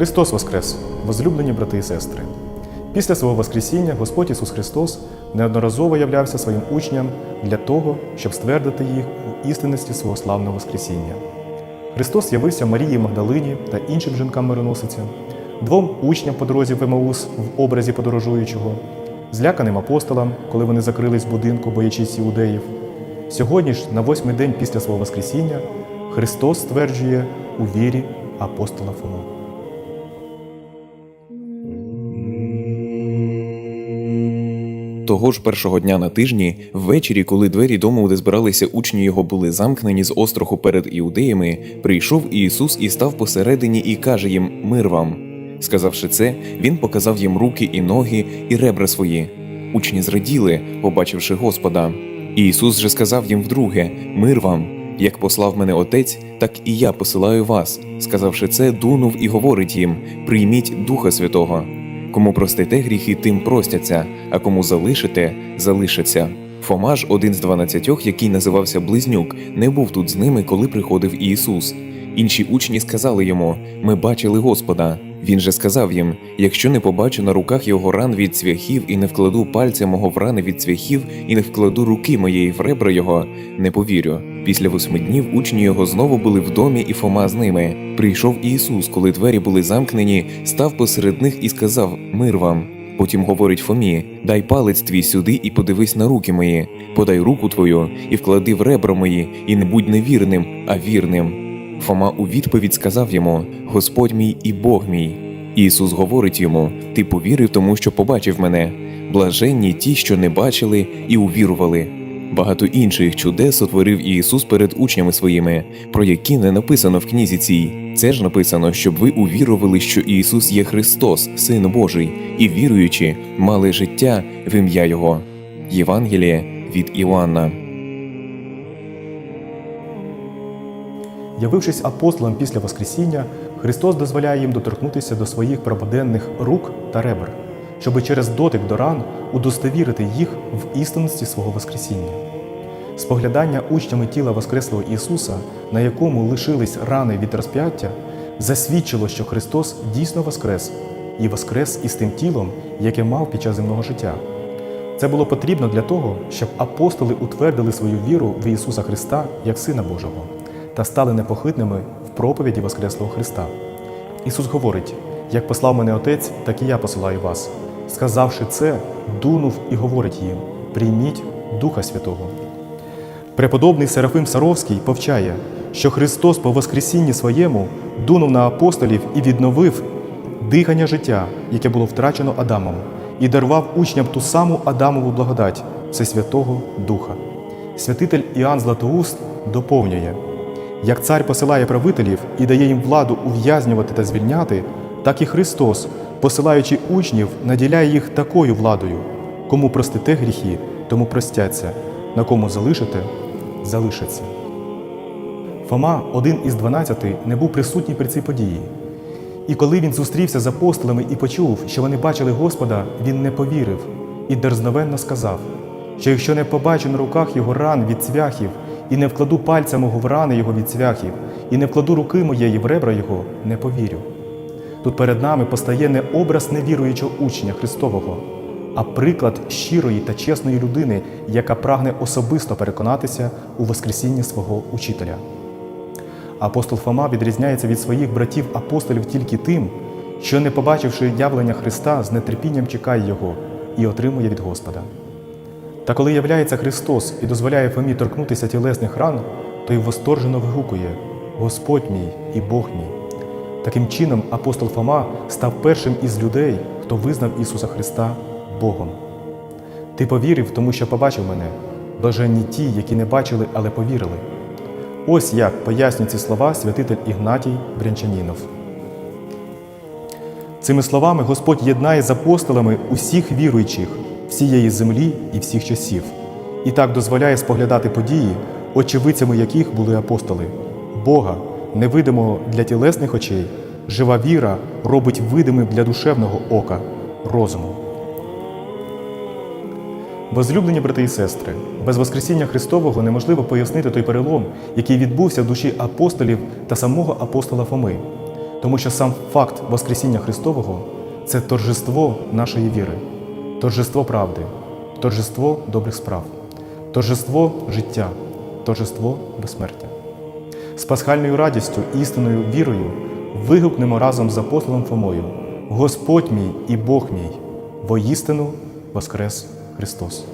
Христос Воскрес, возлюблені брати і сестри. Після свого Воскресіння Господь Ісус Христос неодноразово являвся своїм учням для того, щоб ствердити їх у істинності свого славного Воскресіння. Христос явився Марії Магдалині та іншим жінкам-мироносицям, двом учням по дорозі в Емаус в образі подорожуючого, зляканим апостолам, коли вони закрились в будинку, боячись іудеїв. Сьогодні ж, на восьмий день після свого Воскресіння, Христос стверджує у вірі апостола Фому. Того ж першого дня на тижні, ввечері, коли двері дому, де збиралися учні його, були замкнені з остраху перед іудеями, прийшов Ісус і став посередині і каже їм Мир вам. Сказавши це, він показав їм руки і ноги, і ребра свої. Учні зраділи, побачивши Господа. І Ісус же сказав їм вдруге: Мир вам! Як послав мене Отець, так і я посилаю вас. Сказавши це, дунув і говорить їм: Прийміть Духа Святого. Кому простите гріхи, тим простяться, а кому залишите, залишаться. Фома ж, один з дванадцятьох, який називався Близнюк, не був тут з ними, коли приходив Ісус. Інші учні сказали йому: Ми бачили Господа. Він же сказав їм: Якщо не побачу на руках його ран від цвяхів, і не вкладу пальця мого в рани від цвяхів, і не вкладу руки моєї в ребра його, не повірю. Після восьми днів учні його знову були в домі, і Фома з ними. Прийшов Ісус, коли двері були замкнені, став посеред них і сказав: Мир вам. Потім говорить Фомі: Дай палець твій сюди і подивись на руки мої, подай руку твою і вклади в ребра мої, і не будь невірним, а вірним. Фома у відповідь сказав йому: Господь мій і Бог мій. Ісус говорить йому: Ти повірив, тому що побачив мене. Блаженні ті, що не бачили і увірували. Багато інших чудес утворив Ісус перед учнями своїми, про які не написано в книзі цій. Це ж написано, щоб ви увірували, що Ісус є Христос, Син Божий, і віруючи, мали життя в ім'я Його. Євангеліє від Іоанна. Явившись апостолам після Воскресіння, Христос дозволяє їм доторкнутися до своїх прабуденних рук та ребер, щоби через дотик до ран удостовірити їх в істинності свого Воскресіння. Споглядання учнями тіла Воскреслого Ісуса, на якому лишились рани від розп'яття, засвідчило, що Христос дійсно воскрес і воскрес із тим тілом, яке мав під час земного життя. Це було потрібно для того, щоб апостоли утвердили свою віру в Ісуса Христа як Сина Божого та стали непохитними в проповіді Воскреслого Христа. Ісус говорить: як послав мене Отець, так і я посилаю вас. Сказавши це, дунув і говорить їм: прийміть Духа Святого. Преподобний Серафим Саровський повчає, що Христос по Воскресінні своєму дунув на апостолів і відновив дихання життя, яке було втрачено Адамом, і дарував учням ту саму Адамову благодать Всесвятого Духа. Святитель Іоанн Златоуст доповнює: як цар посилає правителів і дає їм владу ув'язнювати та звільняти, так і Христос, посилаючи учнів, наділяє їх такою владою. Кому простите гріхи, тому простяться, на кому залишите, залишаться. Фома, один із дванадцяти, не був присутній при цій події. І коли він зустрівся з апостолами і почув, що вони бачили Господа, він не повірив і дерзновенно сказав, що якщо не побачу на руках його ран від цвяхів, і не вкладу пальця мого в рани його від цвяхів, і не вкладу руки моєї в ребра його, не повірю. Тут перед нами постає не образ невіруючого учня Христового, а приклад щирої та чесної людини, яка прагне особисто переконатися у Воскресінні свого учителя. Апостол Фома відрізняється від своїх братів-апостолів тільки тим, що, не побачивши явлення Христа, з нетерпінням чекає Його і отримує від Господа. Та коли являється Христос і дозволяє Фомі торкнутися тілесних ран, то й восторжено вигукує Господь мій і Бог мій. Таким чином, апостол Фома став першим із людей, хто визнав Ісуса Христа Богом. Ти повірив, тому що побачив мене, блаженні ті, які не бачили, але повірили. Ось як пояснює ці слова святитель Ігнатій Брянчанінов. Цими словами Господь єднає з апостолами усіх віруючих всієї землі і всіх часів, і так дозволяє споглядати події, очевидцями яких були апостоли. Бога, невидимого для тілесних очей, жива віра робить видимим для душевного ока, розуму. Возлюблені брати і сестри, без Воскресіння Христового неможливо пояснити той перелом, який відбувся в душі апостолів та самого апостола Фоми. Тому що сам факт Воскресіння Христового це торжество нашої віри, торжество правди, торжество добрих справ, торжество життя, торжество безсмертя. З пасхальною радістю, і істинною вірою вигукнемо разом з апостолом Фомою: Господь мій і Бог мій, воістину Воскрес Христос!